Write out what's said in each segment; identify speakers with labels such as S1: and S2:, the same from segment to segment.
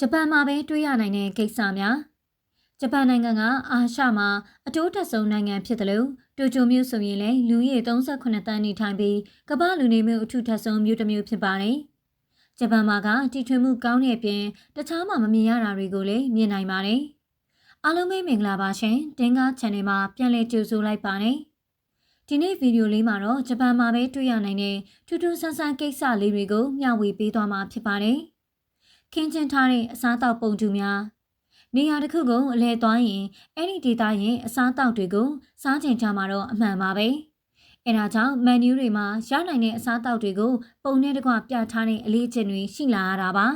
S1: ဂျပန်မှာပဲတွေ့ရနိုင်တဲ့ကိစ္စများဂျပန်နိုင်ငံကအာရှမှာအတိုးတက်ဆုံးနိုင်ငံဖြစ်တယ်လို့တိုကျိုမြို့ဆိုရင်လည်းလူရေ38တန်းနေထိုင်ပြီးကမ္ဘာလူနေမှုအထူးထပ်ဆုံးမြို့တစ်မြို့ဖြစ်ပါတယ်။ဂျပန်မှာကတည်ထွင်မှုကောင်းတဲ့အပြင်တခြားမှာမမြင်ရတာတွေကိုလည်းမြင်နိုင်ပါတယ်။အားလုံးပဲမင်္ဂလာပါရှင်။တင်းကား channel မှာပြန်လည်ကြိုဆိုလိုက်ပါတယ်။ဒီနေ့ဗီဒီယိုလေးမှာတော့ဂျပန်မှာပဲတွေ့ရနိုင်တဲ့ထူးထူးဆန်းဆန်းကိစ္စလေးတွေကိုမျှဝေပေးသွားမှာဖြစ်ပါတယ်။ ခင်းကျင်းထားတဲ့အစားအသောက်ပုံတူများနေရာတစ်ခုကိုအလဲသွားရင်အဲ့ဒီဒေတာရဲ့အစားအသောက်တွေကိုစားချင်ကြမှာတော့အမှန်ပါပဲအဲဒါကြောင့်မန်နူးတွေမှာရနိုင်တဲ့အစားအသောက်တွေကိုပုံနဲ့တကွပြထားတဲ့အလေးအကျင့်တွေရှိလာရတာပါ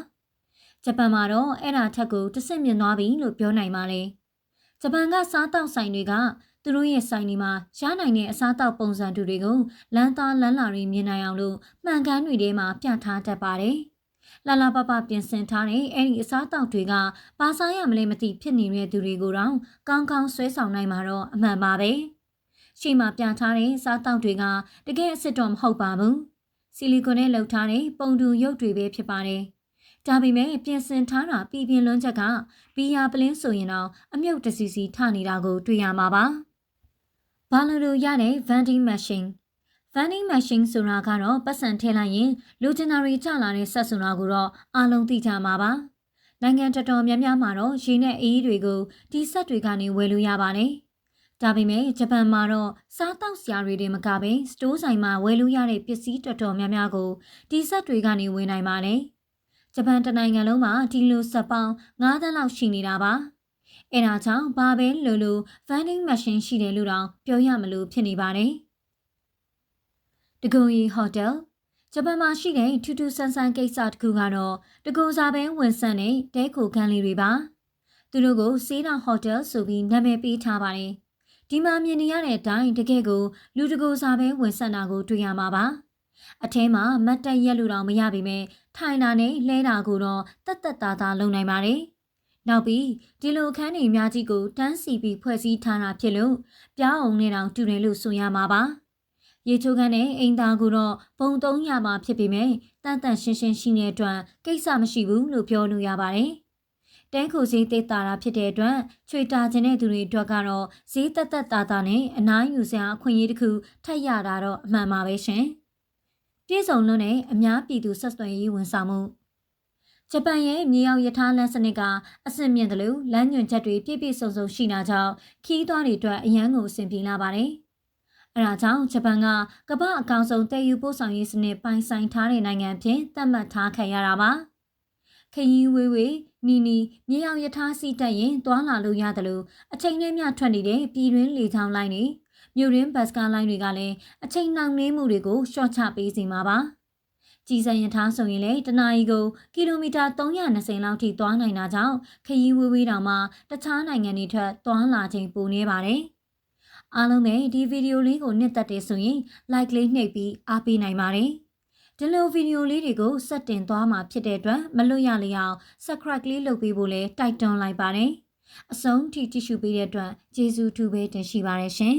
S1: ဂျပန်မှာတော့အဲ့ဒါထက်ကိုတစ်ဆင့်မြင့်သွားပြီလို့ပြောနိုင်ပါလေဂျပန်ကစားတောက်ဆိုင်တွေကသူတို့ရဲ့ဆိုင်ဒီမှာရနိုင်တဲ့အစားအသောက်ပုံစံတူတွေကိုလမ်းသားလမ်းလာတွေမြင်နိုင်အောင်လို့မှန်ကန်တွေထဲမှာပြထားတတ်ပါတယ်။ လာလာပပပြင်ဆင်ထားတဲ့အဲ့ဒီအစားအသောက်တွေကပါစားရမလဲမသိဖြစ်နေတဲ့သူတွေကိုတော့ကောင်းကောင်းဆွဲဆောင်နိုင်မှာတော့အမှန်ပါပဲရှိမှပြထားတဲ့စားတောက်တွေကတကယ်အစ်စ်တော့မဟုတ်ပါဘူးဆီလီကွန်နဲ့လုပ်ထားတဲ့ပုံတူရုပ်တွေပဲဖြစ်ပါတယ်ဒါပေမဲ့ပြင်ဆင်ထားတာပြည်ပြင်းလွန်းချက်ကဘီယာပလင်းဆိုရင်တော့အမြုပ်တစီစီထနေတာကိုတွေ့ရမှာပါဘာလို့လို့ရတဲ့ vending machine vending machine ဆိုတာကတော့ပတ်စံထည့်လိုက်ရင်လူကျင်နာတွေကျလာတဲ့ဆက်ဆိုတာကိုတော့အားလုံးသိကြမှာပါ။နိုင်ငံတော်တော်များများမှာတော့ရေနဲ့အေးတွေကိုဒီဆက်တွေကနေဝယ်လို့ရပါတယ်။ဒါပေမဲ့ဂျပန်မှာတော့စားတောက်စရာတွေတွေမကဘဲစတိုးဆိုင်မှာဝယ်လို့ရတဲ့ပစ္စည်းတော်တော်များများကိုဒီဆက်တွေကနေဝယ်နိုင်ပါတယ်။ဂျပန်တနိုင်ငံလုံးမှာဒီလိုဆက်ပေါင်း9သန်းလောက်ရှိနေတာပါ။အဲဒါကြောင့်ဘာပဲလို့လို့ vending machine ရှိတယ်လို့တော့ပြောရမလို့ဖြစ်နေပါတယ်။ တကုံရီဟိုတယ်ဂျပန်မှာရှိတဲ့ထူးထူးဆန်းဆန်းကိစ္စတစ်ခုကတော့တကုံစာပဲဝင်ဆန့်တဲ့တဲခိုခန်းလေးတွေပါသူတို့ကိုစေးတာဟိုတယ်ဆိုပြီးနာမည်ပေးထားပါတယ်ဒီမှာမြင်နေရတဲ့အတိုင်းတကယ်ကိုလူတကူစာပဲဝင်ဆန့်တာကိုတွေ့ရမှာပါအထဲမှာမတ်တက်ရက်လို့တော့မရပါပဲထိုင်တာနဲ့လှဲတာကိုတော့တက်တက်တာတာလုပ်နိုင်ပါတယ်နောက်ပြီးဒီလိုခန်းနေအများကြီးကိုတန်းစီပြီးဖွဲ့စည်းထားတာဖြစ်လို့ပြောင်းအောင်နဲ့တောင်တူတယ်လို့ဆိုရမှာပါ။ ရေချိုးခန်းနဲ့အိမ်သားကိုတော့ဘုံသုံးရမှာဖြစ်ပေမဲ့တန်တန်ရှင်းရှင်းရှိနေတဲ့အတွက်ကိစ္စမရှိဘူးလို့ပြောလို့ရပါတယ်။တဲခုဈေးသေးတာဖြစ်တဲ့အတွက်ချွေတာခြင်းတဲ့သူတွေအတွက်ကတော့ဈေးတက်တက်တာတာနဲ့အနားယူစရာအခွင့်အရေးတစ်ခုထပ်ရတာတော့အမှန်ပါပဲရှင်။ပြည်စုံလွန်းနဲ့အများပြည်သူဆက်သွယ်ရေးဝန်ဆောင်မှုဂျပန်ရဲ့မြေအောင်ယထာလမ်းစနစ်ကအဆင့်မြင့်တယ်လို့လမ်းညွှန်ချက်တွေပြည့်ပြည့်စုံစုံရှိနာကြောင်းခီးသွွားတွေအတွက်အရန်ကိုအဆင်ပြေလာပါတယ်။ အဲဒါကြောင့်ဂျပန်ကကမ္ဘာအကောင်ဆုံးတည်ယူပို့ဆောင်ရေးစနစ်ပိုင်ဆိုင်ထားတဲ့နိုင်ငံဖြင့်သတ်မှတ်ထားခံရတာပါခရီးဝေးဝေးနီနီမြေအောင်ယထာစီတက်ရင်တွာလာလို့ရတယ်လို့အချိန်နဲ့မျှထွက်နေတဲ့ပြည်တွင်းလေကြောင်းလိုင်းတွေမြို့ရင်းဘတ်စကားလိုင်းတွေကလည်းအချိန်နှောင့်နှေးမှုတွေကိုရှော့ချပေးစီမှာပါကြီးစံရထားဆိုရင်လည်းတနာရီကိုကီလိုမီတာ320လောက်ထိသွားနိုင်တာကြောင့်ခရီးဝေးဝေးတောင်မှတခြားနိုင်ငံတွေထက်သွားလာချိန်ပိုနေပါတယ်။ အားလုံးပဲဒီဗီဒီယိုလေးကိုနှစ်သက်တယ်ဆိုရင် like လေးနှိပ်ပြီးအားပေးနိုင်ပါတယ်ဒီလိုဗီဒီယိုလေးတွေကိုစက်တင်သွားမှာဖြစ်တဲ့အတွက်မလွတ်ရလေအောင် subscribe လေးလုပ်ပေးဖို့လည်းတိုက်တွန်းလိုက်ပါတယ်အဆုံးထိကြည့်ရှုပေးတဲ့အတွက်ကျေးဇူးတူပဲတင်ရှိပါတယ်ရှင်